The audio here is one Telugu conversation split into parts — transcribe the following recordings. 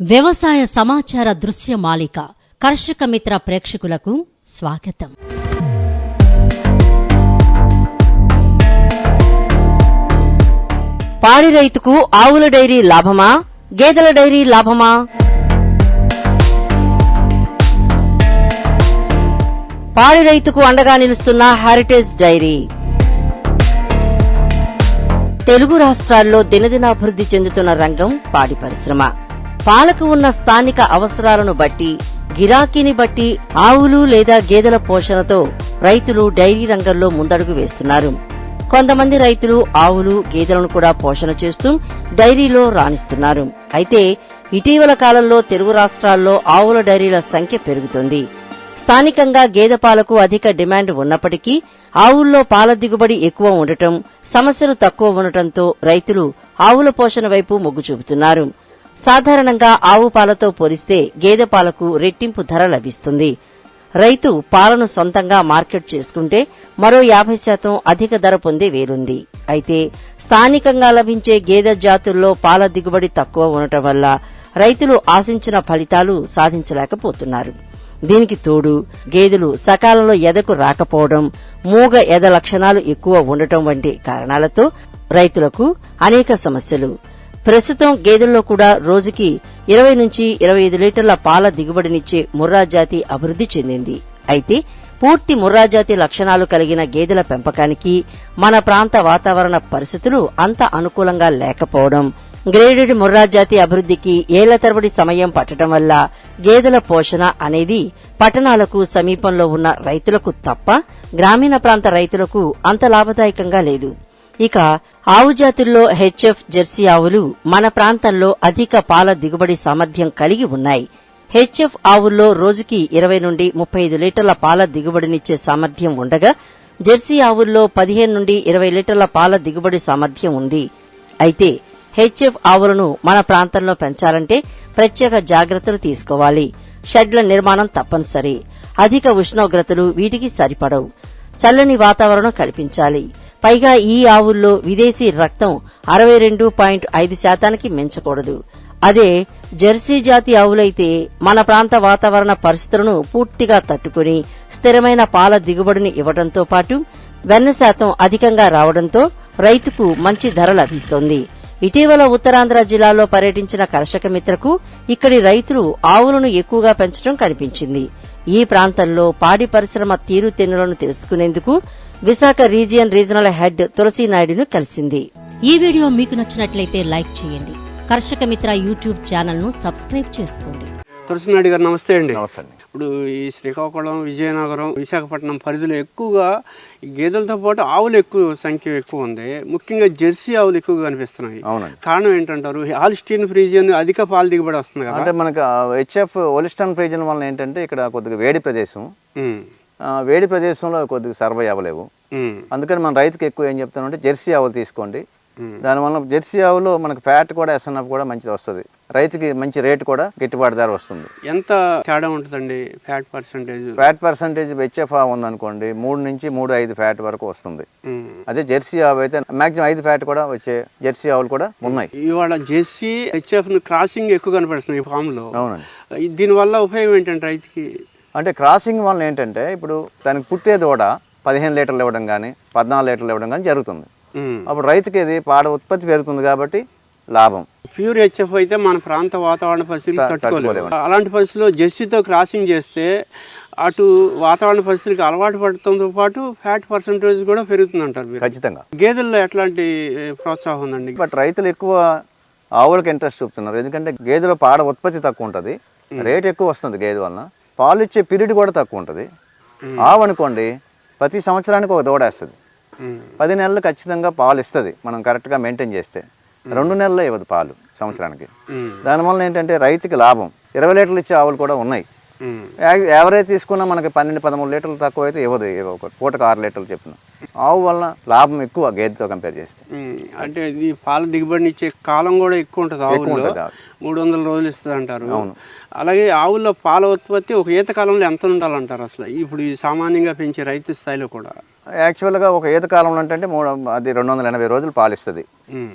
వ్యవసాయ సమాచార దృశ్య మాలిక కర్షక మిత్ర ప్రేక్షకులకు స్వాగతం. పాడి రైతుకు ఆవుల డైరీ లాభమా? గేదెల డైరీ లాభమా? పాడి రైతుకు అండగా నిలుస్తున్న హెరిటేజ్ డైరీ తెలుగు రాష్ట్రాల్లో దినదినాభివృద్ధి చెందుతున్న రంగం పాడి పరిశ్రమ. పాలకు ఉన్న స్థానిక అవసరాలను బట్టి గిరాకీని బట్టి ఆవులు లేదా గేదెల పోషణతో రైతులు డైరీ రంగంలో ముందడుగు వేస్తున్నారు. కొంతమంది రైతులు ఆవులు గేదెలను కూడా పోషణ చేస్తూ డైరీలో రాణిస్తున్నారు. అయితే ఇటీవల కాలంలో తెలుగు రాష్ట్రాల్లో ఆవుల డైరీల సంఖ్య పెరుగుతుంది. స్థానికంగా గేదె పాలకు అధిక డిమాండ్ ఉన్నప్పటికీ ఆవుల్లో పాల దిగుబడి ఎక్కువ ఉండటం సమస్యలు తక్కువ ఉండటంతో రైతులు ఆవుల పోషణ వైపు మొగ్గు చూపుతున్నారు. సాధారణంగా ఆవు పాలతో పోలిస్తే గేదె పాలకు రెట్టింపు ధర లభిస్తుంది. రైతు పాలను సొంతంగా మార్కెట్ చేసుకుంటే మరో యాభై శాతం అధిక ధర పొందే వేరుంది. అయితే స్థానికంగా లభించే గేదె జాతుల్లో పాల దిగుబడి తక్కువ ఉండటం వల్ల రైతులు ఆశించిన ఫలితాలు సాధించలేకపోతున్నారు. దీనికి తోడు గేదెలు సకాలంలో ఎదకు రాకపోవడం మూగ ఎద లక్షణాలు ఎక్కువ ఉండటం వంటి కారణాలతో రైతులకు అనేక సమస్యలు ప్రస్తుతం గేదెల్లో కూడా రోజుకి ఇరవై నుంచి ఇరవై ఐదు లీటర్ల పాల దిగుబడినిచ్చే ముర్రా జాతి అభివృద్ధి చెందింది. అయితే పూర్తి ముర్రా జాతి లక్షణాలు కలిగిన గేదెల పెంపకానికి మన ప్రాంత వాతావరణ పరిస్థితులు అంత అనుకూలంగా లేకపోవడం గ్రేడెడ్ ముర్రా జాతి అభివృద్ధికి ఏళ్ళ తరబడి సమయం పట్టడం వల్ల గేదెల పోషణ అనేది పట్టణాలకు సమీపంలో ఉన్న రైతులకు తప్ప గ్రామీణ ప్రాంత రైతులకు అంత లాభదాయకంగా లేదు. ఇక ఆవు జాతుల్లో హెచ్ఎఫ్ జెర్సీ ఆవులు మన ప్రాంతంలో అధిక పాల దిగుబడి సామర్థ్యం కలిగి ఉన్నాయి. హెచ్ఎఫ్ ఆవుల్లో రోజుకి ఇరవై నుండి ముప్పై ఐదు లీటర్ల పాల దిగుబడినిచ్చే సామర్థ్యం ఉండగా జెర్సీ ఆవుల్లో పదిహేను నుండి ఇరవై లీటర్ల పాల దిగుబడి సామర్థ్యం ఉంది. అయితే హెచ్ఎఫ్ ఆవులను మన ప్రాంతంలో పెంచాలంటే ప్రత్యేక జాగ్రత్తలు తీసుకోవాలి. షెడ్ల నిర్మాణం తప్పనిసరి. అధిక ఉష్ణోగ్రతలు వీటికి సరిపడవు. చల్లని వాతావరణం కల్పించాలి. పైగా ఈ ఆవుల్లో విదేశీ రక్తం అరవై రెండు పాయింట్ ఐదు శాతానికి మించకూడదు. అదే జెర్సీ జాతి ఆవులైతే మన ప్రాంత వాతావరణ పరిస్థితులను పూర్తిగా తట్టుకుని స్థిరమైన పాల దిగుబడిని ఇవ్వడంతో పాటు వెన్న శాతం అధికంగా రావడంతో రైతుకు మంచి ధర లభిస్తోంది. ఇటీవల ఉత్తరాంధ్ర జిల్లాలో పర్యటించిన కర్షక మిత్రకు ఇక్కడి రైతులు ఆవులను ఎక్కువగా పెంచడం కనిపించింది. ఈ ప్రాంతంలో పాడి పరిశ్రమ తీరుతెన్నులను తెలుసుకునేందుకు Visakha region regional head Tulasi నాయుడును కలిసింది. ఈ వీడియో మీకు నచ్చినట్లయితే లైక్ చేయండి. కర్షక మిత్ర యూట్యూబ్ ఛానల్ను సబ్స్క్రైబ్ చేసుకోండి. తులసినాయుడు గారు నమస్తే అండి. నమస్తే. ఇప్పుడు ఈ శ్రీకాకుళం విజయనగరం విశాఖపట్నం పరిధిలో ఎక్కువగా గేదెలతో పాటు ఆవులు ఎక్కువ సంఖ్య ఎక్కువ ఉంది. ముఖ్యంగా జెర్సీ ఆవులు ఎక్కువగా కనిపిస్తున్నాయి. కారణం ఏంటంటారు? హాలిస్టీన్ ఫ్రీజియన్ అధిక పాల దిగుబడి వస్తుంది కదా. అంటే మనకు హెచ్ఎఫ్ ఒలిస్టన్ ఫ్రీజన్ వలన ఏంటంటే ఇక్కడ కొద్దిగా వేడి ప్రదేశం. వేడి ప్రదేశంలో కొద్దిగా సర్వై అవ్వలేవు. అందుకని మన రైతుకి ఎక్కువ ఏం చెప్తానంటే జెర్సీ ఆవులు తీసుకోండి. దానివల్ల జెర్సీ ఆవులో మనకు ఫ్యాట్ కూడా ఎస్ఎన్ఎఫ్ కూడా మంచిది వస్తుంది. రైతుకి మంచి రేట్ కూడా గిట్టుబాటు ధర వస్తుంది. ఎంత తేడా ఉంటుందండి fat percentage? Fat percentage HF ఆవు ఉందనుకోండి మూడు నుంచి మూడు ఐదు ఫ్యాట్ వరకు వస్తుంది. అదే జెర్సీ ఆవు అయితే మాక్సిమం ఐదు ఫ్యాట్ కూడా వచ్చే జెర్సీ ఆవులు కూడా ఉన్నాయి. ఇవాళ జెర్సీ హెచ్ఎఫ్ క్రాసింగ్ ఎక్కువ కనపడుతుంది ఈ ఫామ్లో అవునండి దీనివల్ల ఉపయోగం ఏంటంటే రైతుకి? అంటే క్రాసింగ్ వల్ల ఏంటంటే ఇప్పుడు దానికి పుట్టే దూడ పదిహేను లీటర్లు ఇవ్వడం కానీ పద్నాలుగు లీటర్లు ఇవ్వడం కానీ జరుగుతుంది. అప్పుడు రైతుకి ఇది పాడ ఉత్పత్తి పెరుగుతుంది కాబట్టి లాభం. ప్యూర్ హెచ్ఎఫ్ అయితే మన ప్రాంత వాతావరణ పరిస్థితులు త- తట్టుకోలేము తట్టుకోలేము. అలాంటి పరిస్థితుల్లో జెర్సీతో క్రాసింగ్ చేస్తే అటు వాతావరణ పరిస్థితికి అలవాటు పడటంతో పాటు ఫ్యాట్ పర్సంటేజ్ కూడా పెరుగుతుంది అంటారు ఖచ్చితంగా. గేదెల్లో ఎట్లాంటి ప్రోత్సాహం ఉందండి? బట్ రైతులు ఎక్కువ ఆవులకు ఇంట్రెస్ట్ చూపుతున్నారు. ఎందుకంటే గేదెలో పాడ ఉత్పత్తి తక్కువ ఉంటుంది. రేట్ ఎక్కువ వస్తుంది గేదె వలన. పాలు ఇచ్చే పీరియడ్ కూడా తక్కువ ఉంటుంది. ఆవు అనుకోండి ప్రతి సంవత్సరానికి ఒక దూడేస్తుంది ఉమ్. పది నెలలు ఖచ్చితంగా పాలు ఇస్తుంది మనం కరెక్ట్గా మెయింటైన్ చేస్తే. రెండు నెలలు ఇవ్వదు పాలు సంవత్సరానికి. దానివల్ల ఏంటంటే రైతుకి లాభం. ఇరవై లీటర్లు ఇచ్చే ఆవులు కూడా ఉన్నాయి. యావరేజ్ తీసుకున్నా మనకి పన్నెండు పదమూడు లీటర్లు తక్కువ అయితే ఇవ్వదు. ఇవ్వ- ఒక పూటకు ఆరు లీటర్లు చెప్పిన. ఆవు వలన లాభం ఎక్కువ గేదెతో కంపేర్ చేస్తే. అంటే ఇది పాల దిగుబడిని ఇచ్చే కాలం కూడా ఎక్కువ ఉంటుంది ఆవుల్లో. ఆవు. మూడు వందల రోజులు ఇస్తుంది అంటారు అలాగే ఆవుల్లో పాల ఉత్పత్తి ఒక ఈత కాలంలో ఎంత ఉండాలంటారు అసలు? ఇప్పుడు ఈ సామాన్యంగా పెంచే రైతు స్థాయిలో కూడా. యాక్చువల్గా ఒక ఈత కాలంలో అంటే మూడు అది రెండు వందల ఎనభై రోజులు పాలు ఇస్తుంది.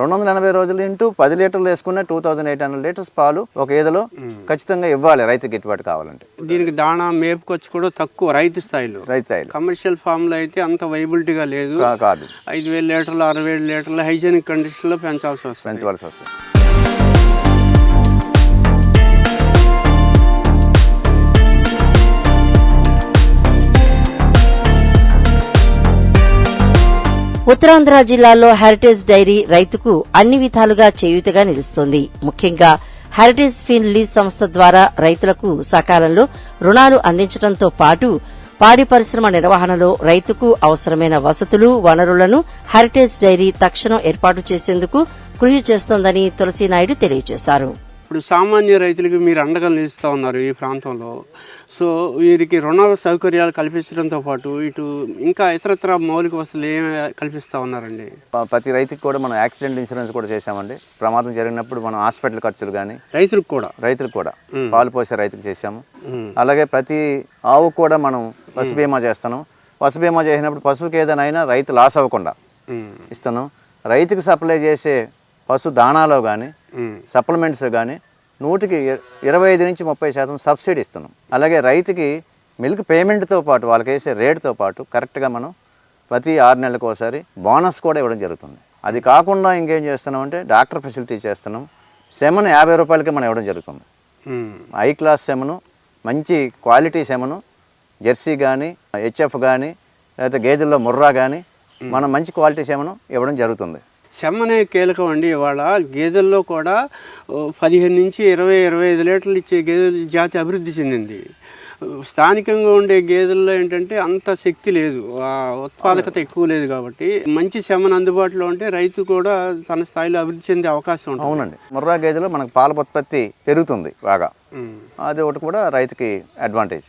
రెండు వందల ఎనభై రోజులు ఇంటూ పది లీటర్లు వేసుకున్న two thousand eight hundred litres పాలు ఒక ఈదలో ఖచ్చితంగా ఇవ్వాలి రైతు గిట్టుబాటు కావాలంటే. దీనికి దాణా మేపుకొచ్చి కూడా తక్కువ రైతు స్థాయిలో. రైతు స్థాయిలో. కమర్షియల్ ఫామ్లో అయితే అంత వైబిలిటీగా లేదు. కాదు. ఐదు వేల లీటర్లు అరవై ఏడు లీటర్లు హైజీనిక్ కండిషన్లో పెంచాల్సి వస్తుంది. పెంచవలసి వస్తుంది. ఉత్తరాంధ్ర జిల్లాలో హెరిటేజ్ డైరీ రైతుకు అన్ని విధాలుగా చేయూతగా నిలుస్తోంది. ముఖ్యంగా హెరిటేజ్ ఫిన్ లీజ్ సంస్థ ద్వారా రైతులకు సకాలంలో రుణాలు అందించడంతో పాటు పాడి పరిశ్రమ నిర్వహణలో రైతుకు అవసరమైన వసతులు వనరులను హెరిటేజ్ డైరీ తక్షణం ఏర్పాటు చేసేందుకు కృషి చేస్తోందని తులసీనాయుడు తెలియజేశారు. ఇప్పుడు సామాన్య రైతులకు మీరు అండగా నిలుస్తూ ఉన్నారు ఈ ప్రాంతంలో. సో వీరికి రుణాల సౌకర్యాలు కల్పించడంతో పాటు ఇటు ఇంకా ఇతరత్ర మౌలిక వసతులు ఏమి కల్పిస్తూ ఉన్నారండి? ప్రతి రైతుకి కూడా మనం యాక్సిడెంట్ ఇన్సూరెన్స్ కూడా చేశామండి. ప్రమాదం జరిగినప్పుడు మనం హాస్పిటల్ ఖర్చులు కానీ రైతులకు కూడా? రైతులకు కూడా. పాలు పోసే రైతుకి చేశాము. అలాగే ప్రతి ఆవు కూడా మనం పశు బీమా చేస్తున్నాం పశు బీమా చేసినప్పుడు పశువుకి ఏదైనా అయినా రైతు లాస్ అవ్వకుండా ఉమ్, ఇస్తున్నాం రైతుకు సప్లై చేసే పశు దానాలో కానీ సప్లిమెంట్స్ కానీ నూటికి ఇర- ఇరవై ఐదు నుంచి ముప్పై శాతం సబ్సిడీ ఇస్తున్నాం అలాగే రైతుకి మిల్క్ పేమెంట్తో పాటు వాళ్ళకి వేసే రేటుతో పాటు కరెక్ట్గా మనం ప్రతి ఆరు నెలలకు ఒకసారి బోనస్ కూడా ఇవ్వడం జరుగుతుంది. అది కాకుండా ఇంకేం చేస్తున్నాం అంటే డాక్టర్ ఫెసిలిటీ చేస్తున్నాం. సెమను యాభై రూపాయలకి మనం ఇవ్వడం జరుగుతుంది. హై క్లాస్ సెమను మంచి క్వాలిటీ సెమను జెర్సీ కానీ హెచ్ఎఫ్ కానీ లేకపోతే గేదెల్లో ముర్రా కానీ మనం మంచి క్వాలిటీ సెమను ఇవ్వడం జరుగుతుంది. సెమ్మనే కీలకం అండి. ఇవాళ గేదెల్లో కూడా పదిహేను నుంచి ఇరవై ఇరవై ఐదు లీటర్లు ఇచ్చే గేదెల జాతి అభివృద్ధి చెందింది. స్థానికంగా ఉండే గేదెల్లో ఏంటంటే అంత శక్తి లేదు. ఆ ఉత్పాదకత ఎక్కువ లేదు కాబట్టి మంచి సెమన్ అందుబాటులో ఉంటే రైతు కూడా తన స్థాయిలో అభివృద్ధి చెందే అవకాశం ఉంటుంది. అవునండి. ముర్రా గేదెలో మనకు పాల ఉత్పత్తి పెరుగుతుంది బాగా. అది ఒకటి కూడా రైతుకి అడ్వాంటేజ్